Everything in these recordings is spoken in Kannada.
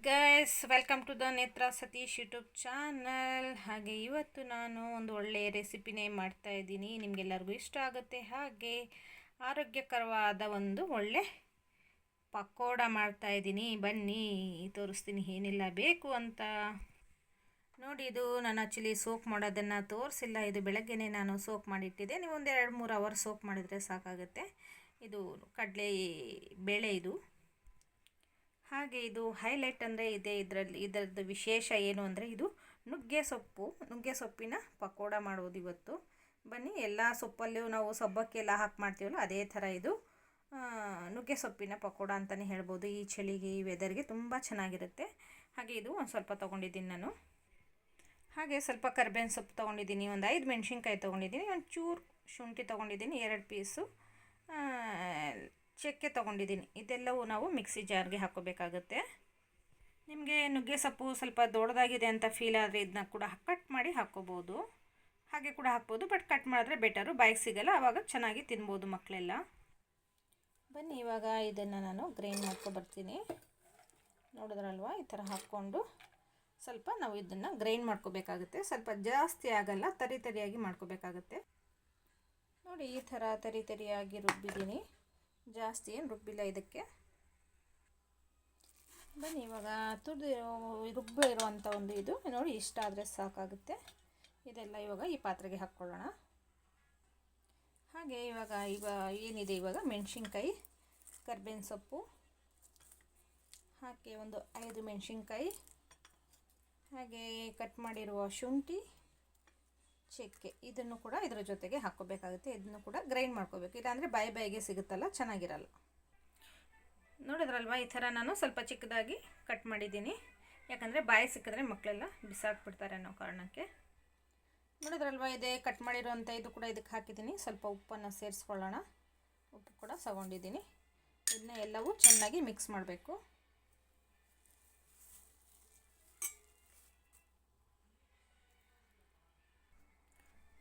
ಗೈಸ್ ವೆಲ್ಕಮ್ ಟು ದ ನೇತ್ರ ಸತೀಶ್ ಯೂಟ್ಯೂಬ್ ಚಾನಲ್ ಹಾಗೆ ಇವತ್ತು ನಾನು ಒಂದು ಒಳ್ಳೆಯ ರೆಸಿಪಿನೇ ಮಾಡ್ತಾ ಇದ್ದೀನಿ. ನಿಮಗೆಲ್ಲರಿಗೂ ಇಷ್ಟ ಆಗುತ್ತೆ. ಹಾಗೆ ಆರೋಗ್ಯಕರವಾದ ಒಂದು ಒಳ್ಳೆ ಪಕೋಡ ಮಾಡ್ತಾ ಇದ್ದೀನಿ. ಬನ್ನಿ, ತೋರಿಸ್ತೀನಿ ಏನೆಲ್ಲ ಬೇಕು ಅಂತ. ನೋಡಿ, ಇದು ನಾನು ಆ್ಯಕ್ಚುಲಿ ಸೋಕ್ ಮಾಡೋದನ್ನು ತೋರಿಸಿಲ್ಲ. ಇದು ಬೆಳಗ್ಗೆನೇ ನಾನು ಸೋಕ್ ಮಾಡಿಟ್ಟಿದ್ದೆ. ನೀವು ಒಂದು ಎರಡು ಮೂರು ಅವರ್ ಸೋಕ್ ಮಾಡಿದರೆ ಸಾಕಾಗುತ್ತೆ. ಇದು ಕಡಲೆ ಬೇಳೆ ಇದು. ಹಾಗೆ ಇದು ಹೈಲೈಟ್ ಅಂದರೆ ಇದೆ ಇದರಲ್ಲಿ, ಇದರದ್ದು ವಿಶೇಷ ಏನು ಅಂದರೆ ಇದು ನುಗ್ಗೆ ಸೊಪ್ಪು. ನುಗ್ಗೆ ಸೊಪ್ಪಿನ ಪಕೋಡ ಮಾಡೋದು ಇವತ್ತು. ಬನ್ನಿ, ಎಲ್ಲ ಸೊಪ್ಪಲ್ಲೂ ನಾವು ಸಬ್ಬಕ್ಕೆಲ್ಲ ಹಾಕಿ ಮಾಡ್ತೀವಲ್ಲ, ಅದೇ ಥರ ಇದು ನುಗ್ಗೆ ಸೊಪ್ಪಿನ ಪಕೋಡ ಅಂತಲೇ ಹೇಳ್ಬೋದು. ಈ ಚಳಿಗೆ, ಈ ವೆದರ್ಗೆ ತುಂಬ ಚೆನ್ನಾಗಿರುತ್ತೆ. ಹಾಗೆ ಇದು ಒಂದು ಸ್ವಲ್ಪ ತೊಗೊಂಡಿದ್ದೀನಿ ನಾನು. ಹಾಗೆ ಸ್ವಲ್ಪ ಕರ್ಬೇವಿನ ಸೊಪ್ಪು ತೊಗೊಂಡಿದ್ದೀನಿ, ಒಂದು ಐದು ಮೆಣಸಿನ್ಕಾಯಿ ತೊಗೊಂಡಿದ್ದೀನಿ, ಒಂದು ಚೂರು ಶುಂಠಿ ತೊಗೊಂಡಿದ್ದೀನಿ, ಎರಡು ಪೀಸು. ಚಕ್ಕೆ ತೊಗೊಂಡಿದ್ದೀನಿ. ಇದೆಲ್ಲವೂ ನಾವು ಮಿಕ್ಸಿ ಜಾರ್ಗೆ ಹಾಕೋಬೇಕಾಗುತ್ತೆ ನಿಮಗೆ ನುಗ್ಗೆ ಸೊಪ್ಪು ಸ್ವಲ್ಪ ದೊಡ್ಡದಾಗಿದೆ ಅಂತ ಫೀಲ್ ಆದರೆ ಇದನ್ನ ಕೂಡ ಕಟ್ ಮಾಡಿ ಹಾಕ್ಕೋಬೋದು. ಹಾಗೆ ಕೂಡ ಹಾಕ್ಬೋದು ಬಟ್ ಕಟ್ ಮಾಡಿದ್ರೆ ಬೆಟರು ಬಾಯಿಗೆ ಸಿಗಲ್ಲ ಆವಾಗ ಚೆನ್ನಾಗಿ ತಿನ್ಬೋದು ಮಕ್ಕಳೆಲ್ಲ ಬನ್ನಿ, ಇವಾಗ ಇದನ್ನು ನಾನು ಗ್ರೈಂಡ್ ಮಾಡ್ಕೊಬರ್ತೀನಿ. ನೋಡಿದ್ರಲ್ವ? ಈ ಥರ ಹಾಕ್ಕೊಂಡು ಸ್ವಲ್ಪ ನಾವು ಇದನ್ನು ಗ್ರೈಂಡ್ ಮಾಡ್ಕೋಬೇಕಾಗುತ್ತೆ. ಸ್ವಲ್ಪ ಜಾಸ್ತಿ ಆಗಲ್ಲ, ತರಿ ತರಿಯಾಗಿ ಮಾಡ್ಕೋಬೇಕಾಗುತ್ತೆ. ನೋಡಿ, ಈ ಥರ ತರಿ ತರಿಯಾಗಿ ರುಬ್ಬಿದ್ದೀನಿ. ಜಾಸ್ತಿ ಏನು ರುಬ್ಬಿಲ್ಲ ಇದಕ್ಕೆ. ಬನ್ನಿ, ಇವಾಗ ತುರಿದಿರೋ ರುಬ್ಬಿ ಇರುವಂಥ ಒಂದು ಇದು. ನೋಡಿ, ಇಷ್ಟ ಆದರೆ ಸಾಕಾಗುತ್ತೆ. ಇದೆಲ್ಲ ಇವಾಗ ಈ ಪಾತ್ರೆಗೆ ಹಾಕ್ಕೊಳ್ಳೋಣ. ಹಾಗೆ ಇವಾಗ ಈಗ ಏನಿದೆ ಇವಾಗ? ಮೆಣಸಿನ್ಕಾಯಿ, ಕರ್ಬೇವಿನ ಸೊಪ್ಪು. ಹಾಕಿ ಒಂದು ಐದು ಮೆಣಸಿನ್ಕಾಯಿ. ಹಾಗೆ ಕಟ್ ಮಾಡಿರುವ ಶುಂಠಿ. ಚಕ್ಕೆ ಇದನ್ನು ಕೂಡ ಇದರ ಜೊತೆಗೆ ಹಾಕ್ಕೋಬೇಕಾಗುತ್ತೆ. ಇದನ್ನು ಕೂಡ ಗ್ರೈಂಡ್ ಮಾಡ್ಕೋಬೇಕು. ಇಲ್ಲಾಂದರೆ ಬಾಯಿ ಬಾಯಿಗೆ ಸಿಗುತ್ತಲ್ಲ ಚೆನ್ನಾಗಿರಲ್ಲ. ನೋಡಿದ್ರಲ್ವ ಈ ಥರ ನಾನು ಸ್ವಲ್ಪ ಚಿಕ್ಕದಾಗಿ ಕಟ್ ಮಾಡಿದ್ದೀನಿ. ಯಾಕಂದರೆ ಬಾಯಿ ಸಿಕ್ಕಿದ್ರೆ ಮಕ್ಕಳೆಲ್ಲ ಬಿಸಾಕ್ಬಿಡ್ತಾರೆ ಅನ್ನೋ ಕಾರಣಕ್ಕೆ. ನೋಡಿದ್ರಲ್ವ ಇದೇ ಕಟ್ ಮಾಡಿರೋಂಥ ಇದು ಕೂಡ ಇದಕ್ಕೆ ಹಾಕಿದ್ದೀನಿ. ಸ್ವಲ್ಪ ಉಪ್ಪನ್ನು ಸೇರಿಸ್ಕೊಳ್ಳೋಣ. ಉಪ್ಪು ಕೂಡ ತಗೊಂಡಿದ್ದೀನಿ ಇದನ್ನ ಎಲ್ಲವೂ ಚೆನ್ನಾಗಿ ಮಿಕ್ಸ್ ಮಾಡಬೇಕು.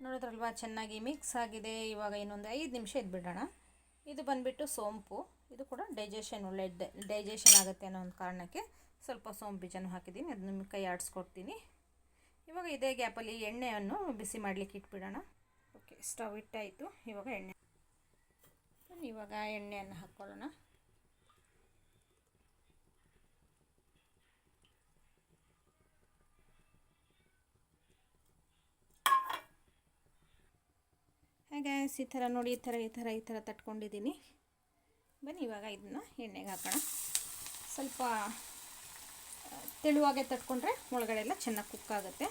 ನೋಡಿದ್ರಲ್ವ, ಚೆನ್ನಾಗಿ ಮಿಕ್ಸ್ ಆಗಿದೆ. ಇವಾಗ ಇನ್ನೊಂದು ಐದು ನಿಮಿಷ ಇದ್ಬಿಡೋಣ. ಇದು ಬಂದುಬಿಟ್ಟು ಸೋಂಪು. ಇದು ಕೂಡ ಡೈಜೆಷನ್ ಒಳ್ಳೆ ಡೈಜೆಷನ್ ಆಗುತ್ತೆ ಅನ್ನೋ ಒಂದು ಕಾರಣಕ್ಕೆ ಸ್ವಲ್ಪ ಸೋಂಪು ಬೀಜನೂ ಹಾಕಿದ್ದೀನಿ. ಅದು ನಿಮ್ಮ ಕೈ ಆಡಿಸ್ಕೊಡ್ತೀನಿ. ಇವಾಗ ಇದೇ ಗ್ಯಾಪಲ್ಲಿ ಎಣ್ಣೆಯನ್ನು ಬಿಸಿ ಮಾಡಲಿಕ್ಕೆ ಇಟ್ಬಿಡೋಣ. ಓಕೆ ಸ್ಟವ್ ಇಟ್ಟಾಯಿತು. ಇವಾಗ ಎಣ್ಣೆ. ಇವಾಗ ಎಣ್ಣೆಯನ್ನು ಹಾಕ್ಕೊಳ್ಳೋಣ. ಹಾಗೆ ಈ ಥರ ನೋಡಿ, ಈ ಥರ ಈ ಥರ ಈ ಥರ ತಟ್ಕೊಂಡಿದ್ದೀನಿ. ಬನ್ನಿ, ಇವಾಗ ಇದನ್ನು ಎಣ್ಣೆಗೆ ಹಾಕೋಣ. ಸ್ವಲ್ಪ ತೆಳುವಾಗೆ ತಟ್ಕೊಂಡ್ರೆ ಒಳಗಡೆ ಎಲ್ಲ ಚೆನ್ನಾಗಿ ಕುಕ್ ಆಗುತ್ತೆ.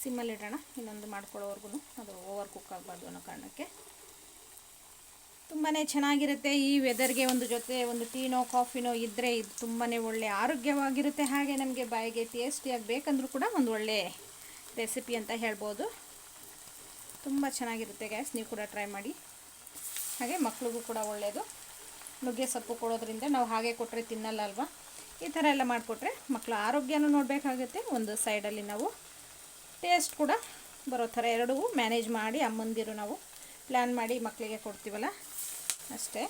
ಸಿಮ್ಮಲ್ಲಿಡೋಣ ಇನ್ನೊಂದು ಮಾಡ್ಕೊಳ್ಳೋವರೆಗೂ ಅದು ಓವರ್ ಕುಕ್ ಆಗಬಾರ್ದು ಅನ್ನೋ ಕಾರಣಕ್ಕೆ. ತುಂಬಾ ಚೆನ್ನಾಗಿರುತ್ತೆ. ಈ ವೆದರ್ಗೆ ಒಂದು ಜೊತೆ ಒಂದು ಟೀನೋ ಕಾಫಿನೋ ಇದ್ದರೆ ಇದು ತುಂಬಾ ಒಳ್ಳೆ ಆರೋಗ್ಯವಾಗಿರುತ್ತೆ. ಹಾಗೆ ನಮಗೆ ಬಾಯಿಗೆ ಟೇಸ್ಟಿಯಾಗಿ ಬೇಕಂದ್ರೂ ಕೂಡ ಒಂದು ಒಳ್ಳೆ ರೆಸಿಪಿ ಅಂತ ಹೇಳ್ಬೋದು. ತುಂಬ ಚೆನ್ನಾಗಿರುತ್ತೆ ಗ್ಯಾಸ್ ನೀವು ಕೂಡ ಟ್ರೈ ಮಾಡಿ. ಹಾಗೆ ಮಕ್ಳಿಗೂ ಕೂಡ ಒಳ್ಳೆಯದು ನುಗ್ಗೆ ಸೊಪ್ಪು ಕೊಡೋದ್ರಿಂದ ನಾವು ಹಾಗೆ ಕೊಟ್ಟರೆ ತಿನ್ನಲ್ಲ ಅಲ್ವಾ ಈ ಥರ ಎಲ್ಲ ಮಾಡಿಕೊಟ್ರೆ ಮಕ್ಕಳ ಆರೋಗ್ಯನೂ ನೋಡಬೇಕಾಗುತ್ತೆ. ಒಂದು ಸೈಡಲ್ಲಿ ನಾವು ಟೇಸ್ಟ್ ಕೂಡ ಬರೋ ಥರ ಎರಡೂ ಮ್ಯಾನೇಜ್ ಮಾಡಿ ಅಮ್ಮಂದಿರು ನಾವು ಪ್ಲ್ಯಾನ್ ಮಾಡಿ ಮಕ್ಕಳಿಗೆ ಕೊಡ್ತೀವಲ್ಲ? ಅಷ್ಟೇ.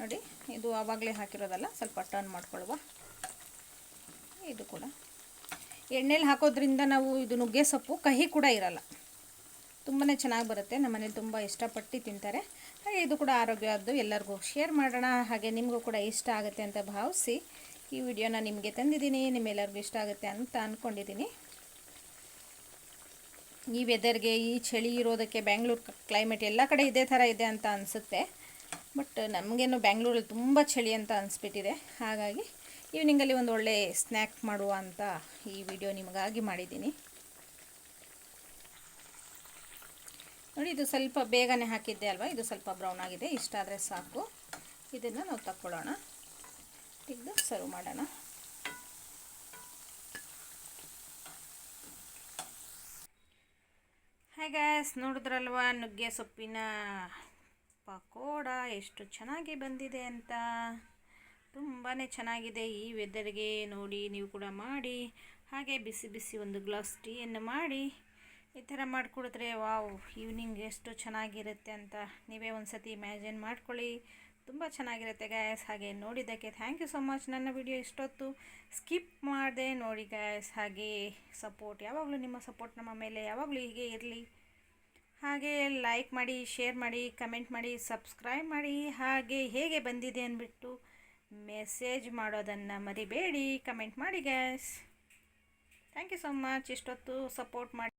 ನೋಡಿ, ಇದು ಆವಾಗಲೇ ಹಾಕಿರೋದಲ್ಲ, ಸ್ವಲ್ಪ ಟರ್ನ್ ಮಾಡ್ಕೊಳ್ಳುವ. ಇದು ಕೂಡ. ಎಣ್ಣೆಲಿ ಹಾಕೋದ್ರಿಂದ ನಾವು ಇದು ನುಗ್ಗೆ ಸೊಪ್ಪು, ಕಹಿ ಕೂಡ ಇರಲ್ಲ. ತುಂಬಾ ಚೆನ್ನಾಗಿ ಬರುತ್ತೆ ನಮ್ಮನೇಲಿ ತುಂಬ ಇಷ್ಟಪಟ್ಟು ತಿಂತಾರೆ. ಹಾಗೆ ಇದು ಕೂಡ ಆರೋಗ್ಯದ್ದು ಎಲ್ಲರಿಗೂ ಶೇರ್ ಮಾಡೋಣ, ಹಾಗೆ ನಿಮಗೂ ಕೂಡ ಇಷ್ಟ ಆಗುತ್ತೆ ಅಂತ ಭಾವಿಸಿ ಈ ವಿಡಿಯೋನ ನಿಮಗೆ ತಂದಿದ್ದೀನಿ, ನಿಮ್ಮೆಲ್ಲರಿಗೂ ಇಷ್ಟ ಆಗುತ್ತೆ ಅಂತ ಅಂದ್ಕೊಂಡಿದ್ದೀನಿ ಈ ವೆದರ್ಗೆ ಈ ಚಳಿ ಇರೋದಕ್ಕೆ ಬ್ಯಾಂಗ್ಳೂರು ಕ್ಲೈಮೇಟ್ ಎಲ್ಲ ಕಡೆ ಇದೇ ಥರ ಇದೆ ಅಂತ ಅನಿಸುತ್ತೆ. ಬಟ್ ನಮಗೇನು ಬ್ಯಾಂಗ್ಳೂರಲ್ಲಿ ತುಂಬ ಚಳಿ ಅಂತ ಅನಿಸ್ಬಿಟ್ಟಿದೆ. ಹಾಗಾಗಿ ಈವ್ನಿಂಗಲ್ಲಿ ಒಂದು ಒಳ್ಳೆ ಸ್ನ್ಯಾಕ್ ಮಾಡುವ ಅಂತ ಈ ವಿಡಿಯೋ ನಿಮಗಾಗಿ ಮಾಡಿದ್ದೀನಿ. ನೋಡಿ, ಇದು ಸ್ವಲ್ಪ ಬೇಗನೆ ಹಾಕಿದ್ದೆ ಅಲ್ವಾ? ಇದು ಸ್ವಲ್ಪ ಬ್ರೌನ್ ಆಗಿದೆ. ಇಷ್ಟಾದರೆ ಸಾಕು. ಇದನ್ನು ನಾವು ತಕ್ಕೊಳ್ಳೋಣ. ತೆಗೆದು ಸರ್ವ್ ಮಾಡೋಣ. ನೋಡಿದ್ರಲ್ವ ನೋಡಿದ್ರಲ್ವಾ ನುಗ್ಗೆ ಸೊಪ್ಪಿನ ಪಕೋಡ ಎಷ್ಟು ಚೆನ್ನಾಗಿ ಬಂದಿದೆ ಅಂತ. ತುಂಬಾ ಚೆನ್ನಾಗಿದೆ ಈ ವೆದರ್ಗೆ ನೋಡಿ, ನೀವು ಕೂಡ ಮಾಡಿ. ಹಾಗೆ ಬಿಸಿ ಬಿಸಿ ಒಂದು ಗ್ಲಾಸ್ ಟೀಯನ್ನು ಮಾಡಿ. ಈ ಥರ ಮಾಡಿಕೊಡಿದ್ರೆ, ವಾವ್ ಈವ್ನಿಂಗ್ ಎಷ್ಟು ಚೆನ್ನಾಗಿರುತ್ತೆ ಅಂತ ನೀವೇ ಒಂದು ಸತಿ ಇಮ್ಯಾಜಿನ್ ಮಾಡ್ಕೊಳ್ಳಿ. ತುಂಬ ಚೆನ್ನಾಗಿರುತ್ತೆ ಗ್ಯಾಸ್ ಹಾಗೆ ನೋಡಿದ್ದಕ್ಕೆ ಥ್ಯಾಂಕ್ ಯು ಸೊ ಮಚ್ ನನ್ನ ವಿಡಿಯೋ ಇಷ್ಟೊತ್ತು ಸ್ಕಿಪ್ ಮಾಡಿದೆ ನೋಡಿ ಗ್ಯಾಸ್ ಹಾಗೆ ಸಪೋರ್ಟ್ ಯಾವಾಗಲೂ ನಿಮ್ಮ ಸಪೋರ್ಟ್ ನಮ್ಮ ಮೇಲೆ ಯಾವಾಗಲೂ ಹೀಗೆ ಇರಲಿ. ಹಾಗೆ ಲೈಕ್ ಮಾಡಿ ಶೇರ್ ಮಾಡಿ ಕಮೆಂಟ್ ಮಾಡಿ ಸಬ್ಸ್ಕ್ರೈಬ್ ಮಾಡಿ. ಹಾಗೆ ಹೇಗೆ ಬಂದಿದೆ ಅಂದ್ಬಿಟ್ಟು ಮೆಸೇಜ್ ಮಾಡೋದನ್ನು ಮರಿಬೇಡಿ. ಕಮೆಂಟ್ ಮಾಡಿ guys thank you so much ಇಷ್ಟೊತ್ತು ಸಪೋರ್ಟ್ ಮಾಡಿ.